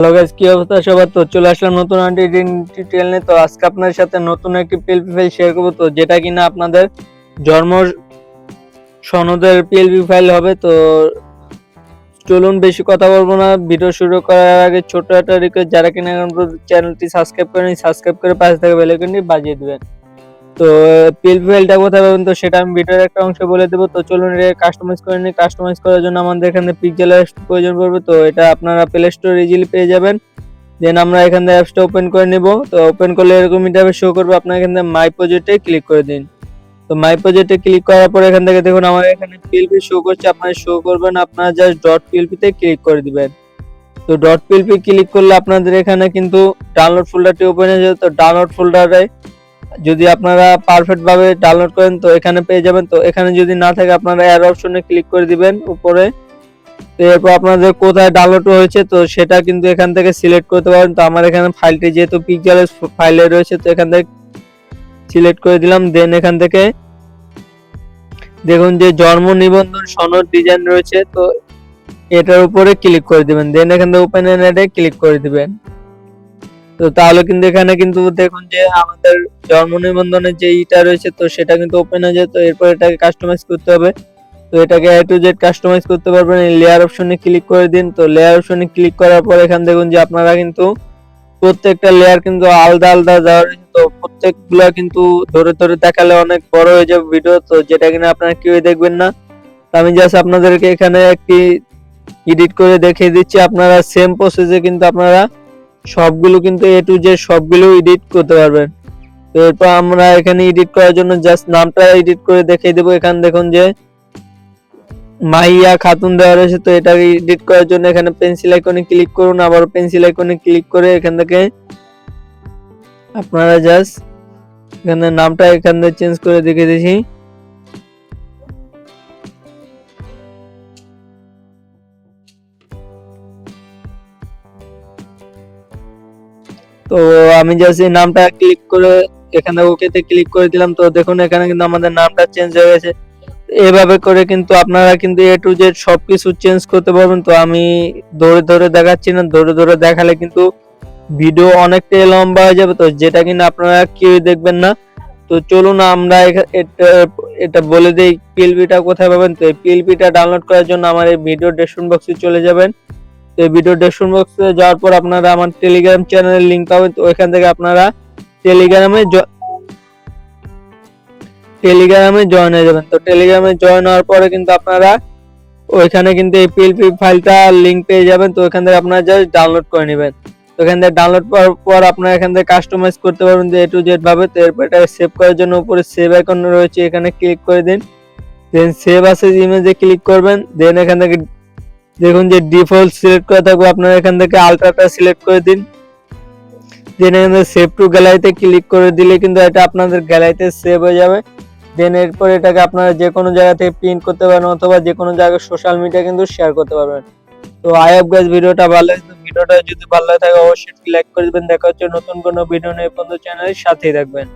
Hello guys কি অবস্থা? সবার তো চলে আসলাম নতুন টিউটোরিয়াল নিয়ে। তো আজকে আপনার সাথে নতুন একটি পিএলপি ফাইল শেয়ার করব। তো যেটা কিনা আপনাদের জন্ম সনদের পিএলপি ফাইল হবে। তো চলুন বেশি কথা বলব না। ভিডিও শুরু করার আগে ছোট একটা রিকোয়েস্ট যারা কিনা চ্যানেলটি সাবস্ক্রাইব করেনি সাবস্ক্রাইব করে পাশে থাকা বেল আইকনটি বাজিয়ে দিবেন। তো পিএলপি ফাইলটা কোথায় পাবেন তো সেটা আমি ভিডিওর একটা অংশে বলে দেবো। তো চলুন এটা কাস্টমাইজ করে নিই। কাস্টমাইজ করার জন্য আমাদের এখানে পিক্সেলের প্রয়োজন পড়বে। তো এটা আপনারা প্লে স্টোর ইজিলি পেয়ে যাবেন। দেন আমরা এখান থেকে অ্যাপসটা ওপেন করে নিব। তো ওপেন করলে এরকম ইন্টারফেস শো করবে। আপনার এখান থেকে মাই প্রজেক্টে ক্লিক করে দিন। তো মাই প্রজেক্টে ক্লিক করার পর এখান থেকে দেখুন আমার এখানে পিএলপি শো করছে। আপনারা শো করবেন, আপনারা জাস্ট ডট পিএলপি তে ক্লিক করে দিবেন। তো ডট পিএলপি ক্লিক করলে আপনাদের এখানে কিন্তু ডাউনলোড ফোল্ডারটি ওপেন হয়ে যাবে। তো ডাউনলোড ফোল্ডারে যদি আপনারা পারফেক্ট ভাবে ডাউনলোড করেন, তো এখানে পেয়ে যাবেন। তো এখানে যদি না থাকে, আপনারা এর অপশনে ক্লিক করে দিবেন উপরে। তো এরপর আপনাদের কোথায় ডাউনলোড হয়েছে, তো সেটা কিন্তু এখান থেকে সিলেক্ট করতে পারেন। তো আমার এখানে ফাইলটি যেহেতু পিকচারের ফাইলে রয়েছে, তো এখান থেকে সিলেক্ট করে দিলাম। দেন এখান থেকে দেখুন যে জন্ম নিবন্ধন সনদ ডিজাইন রয়েছে, তো এটার উপরে ক্লিক করে দিবেন। দেন এখান থেকে ওপেন এন্ডে ক্লিক করে দিবেন। তো তাহলে কিন্তু এখানে কিন্তু দেখুন যে আমাদের জন্ম নিবন্ধনের যে ইটা রয়েছে, তো সেটা কিন্তু ওপেন হয়ে যায়। তো এরপর এটাকে কাস্টমাইজ করতে হবে। তো এটাকে এ টু জেড কাস্টমাইজ করতে পারবেন। এই লেয়ার অপশনে ক্লিক করে দিন। তো লেয়ার অপশনে ক্লিক করার পর এখানে দেখুন যে আপনারা কিন্তু প্রত্যেকটা লেয়ার কিন্তু আলাদা আলাদা দেওয়া রয়েছে। তো প্রত্যেকগুলো কিন্তু ধরে ধরে দেখালে অনেক বড় হয়ে যাবে ভিডিও তো যেটা কিনা আপনারা কেউই দেখবেন না। তো আমি জাস্ট আপনাদেরকে এখানে একটি এডিট করে দেখিয়ে দিচ্ছি। আপনারা সেম প্রসেসে কিন্তু আপনারা সবগুলো কিন্তু এ টু জেড সবগুলো এডিট করতে পারবেন। তো এরপর আমরা এখানে এডিট করার জন্য জাস্ট নামটা এডিট করে দেখিয়ে দেবো। এখানে দেখুন যে মাইয়া খাতুন দেওয়া রয়েছে। তো এটাকে এডিট করার জন্য এখানে পেন্সিল আইকনে ক্লিক করুন। আবার পেন্সিল আইকনে ক্লিক করে এখান থেকে আপনারা জাস্ট এখানে নামটা এখান থেকে চেঞ্জ করে দেখিয়ে দিচ্ছি। তো আমি জাস্ট এই নামটা ক্লিক করে এখানে ওকেতে ক্লিক করে দিলাম। তো দেখুন, এখানে কিন্তু আমাদের নামটা চেঞ্জ হয়ে গেছে। এভাবে করে কিন্তু আপনারা কিন্তু এ টু জেড সব কিছু চেঞ্জ করতে পারবেন। তো আমি ধরে ধরে দেখাচ্ছি না, ধরে ধরে দেখালে কিন্তু ভিডিও অনেকটাই লম্বা হয়ে যাবে। তো যেটা কিনা আপনারা কেউ দেখবেন না। তো চলুন, আমরা এটা এটা বলে দিই পিএলপিটা কোথায় পাবেন? তো এই পিএলপিটা ডাউনলোড করার জন্য আমার এই ভিডিও ডেসক্রিপশন বক্সে চলে যাবেন। তো ভিডিও ডেসক্রিপশন বক্সে যাওয়ার পর আপনারা আমার টেলিগ্রাম চ্যানেলের লিংক পাবেন। তো ওইখান থেকে আপনারা টেলিগ্রামে টেলিগ্রামে জয়েন হয়ে যাবেন। তো টেলিগ্রামে জয়েন হওয়ার পরে কিন্তু আপনারা ওইখানে কিন্তু এই পিএলপি ফাইলটা লিংক পেয়ে যাবেন। তো ওইখান থেকে আপনারা জাস্ট ডাউনলোড করে নেবেন। তো এখান থেকে ডাউনলোড করার পর আপনারা এখান থেকে কাস্টমাইজ করতে পারবেন যে এ টু জেড ভাবে। তো এরপর এটা সেভ করার জন্য উপরে সেভ আইকন রয়েছে। এখানে ক্লিক করে দিন। দেন সেভ আছে ইমেজে ক্লিক করবেন। দেন এখান থেকে দেখুন যে ডিফল্ট সিলেক্ট করা থাকবে, আপনারা এখান থেকে আলট্রাটা সিলেক্ট করে দিন। দেন এখানে সেভ টু গ্যালারিতে ক্লিক করে দিলে কিন্তু এটা আপনাদের গ্যালারিতে সেভ হয়ে যাবে। দেন এরপর এটাকে আপনারা যে কোনো জায়গা থেকে প্রিন্ট করতে পারেন অথবা যে কোনো জায়গায় সোশ্যাল মিডিয়া কিন্তু শেয়ার করতে পারবেন। তো আই হোপ গাইস ভিডিওটা ভালো লাগছে। ভিডিওটা যদি ভালো লাগে থাকে, অবশ্যই লাইক করে দিবেন। দেখা হচ্ছে নতুন কোনো ভিডিও নিয়ে বন্ধু চ্যানেলের সাথেই থাকবেন।